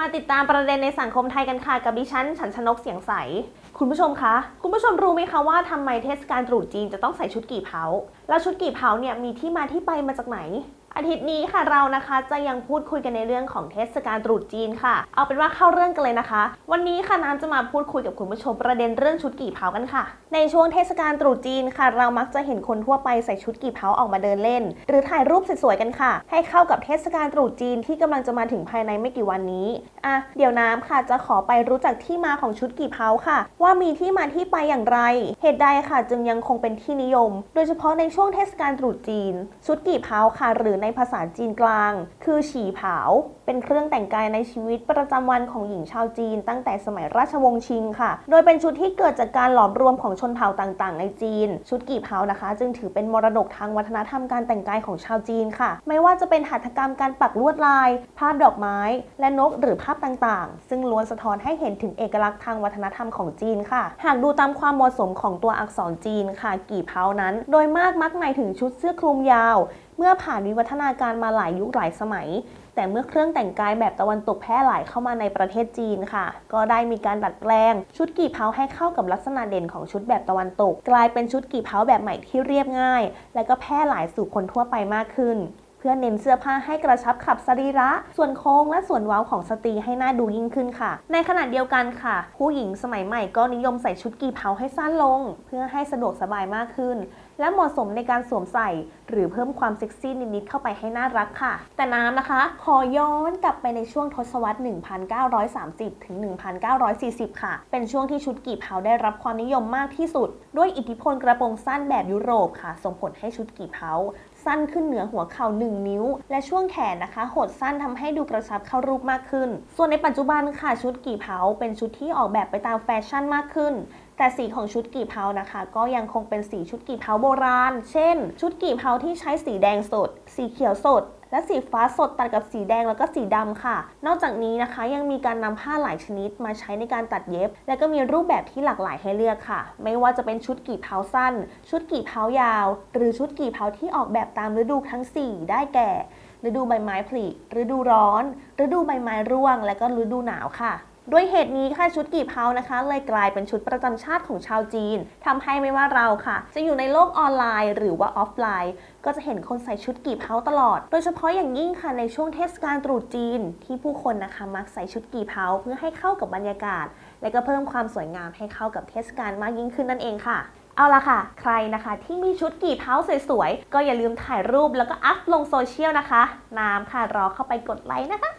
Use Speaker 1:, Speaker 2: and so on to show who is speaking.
Speaker 1: มาติดตามประเด็นในสังคมไทยกันค่ะกับดิฉันฉันชนกเสียงใส คุณผู้ชมคะ คุณผู้ชมรู้ไหมคะว่าทำไมเทศกาลตรุษจีนจะต้องใส่ชุดกี่เผา แล้วชุดกี่เผาเนี่ยมีที่มาที่ไปมาจากไหน อาทิตย์นี้ค่ะเรานะคะจะยังพูดคุยกันในเรื่องของเทศกาลตรุษจีนค่ะ เอาเป็นว่าเข้าเรื่องกันเลยนะคะ วันนี้ค่ะน้ำจะมาพูดคุยกับคุณผู้ชมประเด็นเรื่องชุดกี่เผากันค่ะ ในช่วงเทศกาลตรุษจีนค่ะ เรามักจะเห็นคนทั่วไปใส่ชุดกี่เผาออกมาเดินเล่น หรือถ่ายรูปสวยๆกันค่ะ ให้เข้ากับเทศกาลตรุษจีนที่กำลังจะมาถึงภายในไม่กี่วันนี้อะเดี๋ยวน้ำค่ะจะขอไปรู้จักที่มาของชุดกี่เผาค่ะ ว่ามีที่มาที่ไปอย่างไร เหตุใดค่ะ จึงยังคงเป็นที่นิยม โดยเฉพาะในช่วงเทศกาลตรุษจีน ชุดกี่เผาค่ะ หรือในภาษาจีนกลาง คือฉี่เผา เป็นเครื่องแต่งกายในชีวิตประจำวันของหญิงชาวจีน ตั้งแต่สมัยราชวงศ์ชิงค่ะ โดยเป็นชุดที่เกิดจากการหลอมรวมของชนเผ่าต่างๆ ในจีน ชุดกี่เผานะคะ จึงถือเป็นมรดกทางวัฒนธรรมการแต่งกายของชาวจีนค่ะ ไม่ว่าจะเป็นหัตถกรรมการปักลวดลายภาพดอกไม้ และนกหรือภาพต่างๆ ซึ่งล้วนสะท้อนให้เห็นถึงเอกลักษณ์ทางวัฒนธรรมของจีนค่ะ หากดูตามความเหมาะสมของตัวอักษรจีนค่ะ กี่เผานั้น โดยมากมักหมายถึงชุดเสื้อคลุมยาว เมื่อผ่านวิวัฒนาการมาหลายยุคหลายสมัย แต่เมื่อเครื่องแต่งกายแบบตะวันตกแพร่หลายเข้ามาในประเทศจีนค่ะ ก็ได้มีการดัดแปลง ชุดกี่เผาให้เข้ากับลักษณะเด่นของชุดแบบตะวันตก กลายเป็นชุดกี่เผาแบบใหม่ที่เรียบง่าย และก็แพร่หลายสู่คนทั่วไปมากขึ้น เพื่อเน้นเสื้อผ้าให้กระชับขับสรีระ ส่วนโค้งและส่วนเว้าของสตรีให้หน่าดูยิ่งขึ้นค่ะ ในขณะเดียวกันค่ะ ผู้หญิงสมัยใหม่ก็นิยมใส่ชุดกี่เผาให้สั้นลง เพื่อให้สะดวกสบายมากขึ้น และเหมาะสมในการสวมใส่ หรือเพิ่มความเซ็กซี่นิดๆเข้าไปให้น่ารักค่ะ แต่น้ำนะคะ ขอย้อนกลับไปในช่วงทศวรรษ 1930 ถึง 1940 ค่ะ เป็นช่วงที่ชุดกี่เผาได้รับความนิยมมากที่สุด ด้วยอิทธิพลกระโปรงสั้นแบบยุโรปค่ะ ส่งผลให้ชุดกี่เผาสั้นขึ้นเหนือหัวเข่า 1 นิ้ว และช่วงแขนนะคะ หดสั้นทำให้ดูกระชับเข้ารูปมากขึ้น ส่วนในปัจจุบันค่ะชุดกี่เผาเป็นชุดที่ออกแบบไปตามแฟชั่นมากขึ้น แต่สีของชุดกี่เผานะคะ ก็ยังคงเป็นสีชุดกี่เผาโบราณ เช่น ชุดกี่เผาที่ใช้สีแดงสด สีเขียวสด และสีฟ้าสดตัดกับสีแดงแล้วก็สีดำค่ะ นอกจากนี้นะคะยังมีการนำผ้าหลายชนิดมาใช้ในการตัดเย็บ และก็มีรูปแบบที่หลากหลายให้เลือกค่ะ ไม่ว่าจะเป็นชุดกี่เผาสั้น ชุดกี่เผายาว หรือชุดกี่เผาที่ออกแบบตามฤดูทั้ง 4 ได้แก่ฤดูใบไม้ผลิฤดูร้อน ฤดูใบไม้ร่วง และก็ฤดูหนาวค่ะ ด้วยเหตุนี้ค่ะชุดกี่เผานะคะ เลยกลายเป็นชุดประจำชาติของชาวจีนทำให้ไม่ว่าเราค่ะ จะอยู่ในโลกออนไลน์หรือว่าออฟไลน์ ก็จะเห็นคนใส่ชุดกี่เผาตลอด โดยเฉพาะอย่างยิ่งค่ะในช่วงเทศกาลตรุษจีน ที่ผู้คนนะคะมักใส่ชุดกี่เผาเพื่อให้เข้ากับบรรยากาศ และก็เพิ่มความสวยงามให้เข้ากับเทศกาลมากยิ่งขึ้นนั่นเองค่ะเอาละค่ะ ใครนะคะที่มีชุดกี่เผาสวยๆ ก็อย่าลืมถ่ายรูปแล้วก็อัพลงโซเชียลนะคะ น้ำค่ะรอเข้าไปกดไลค์นะคะ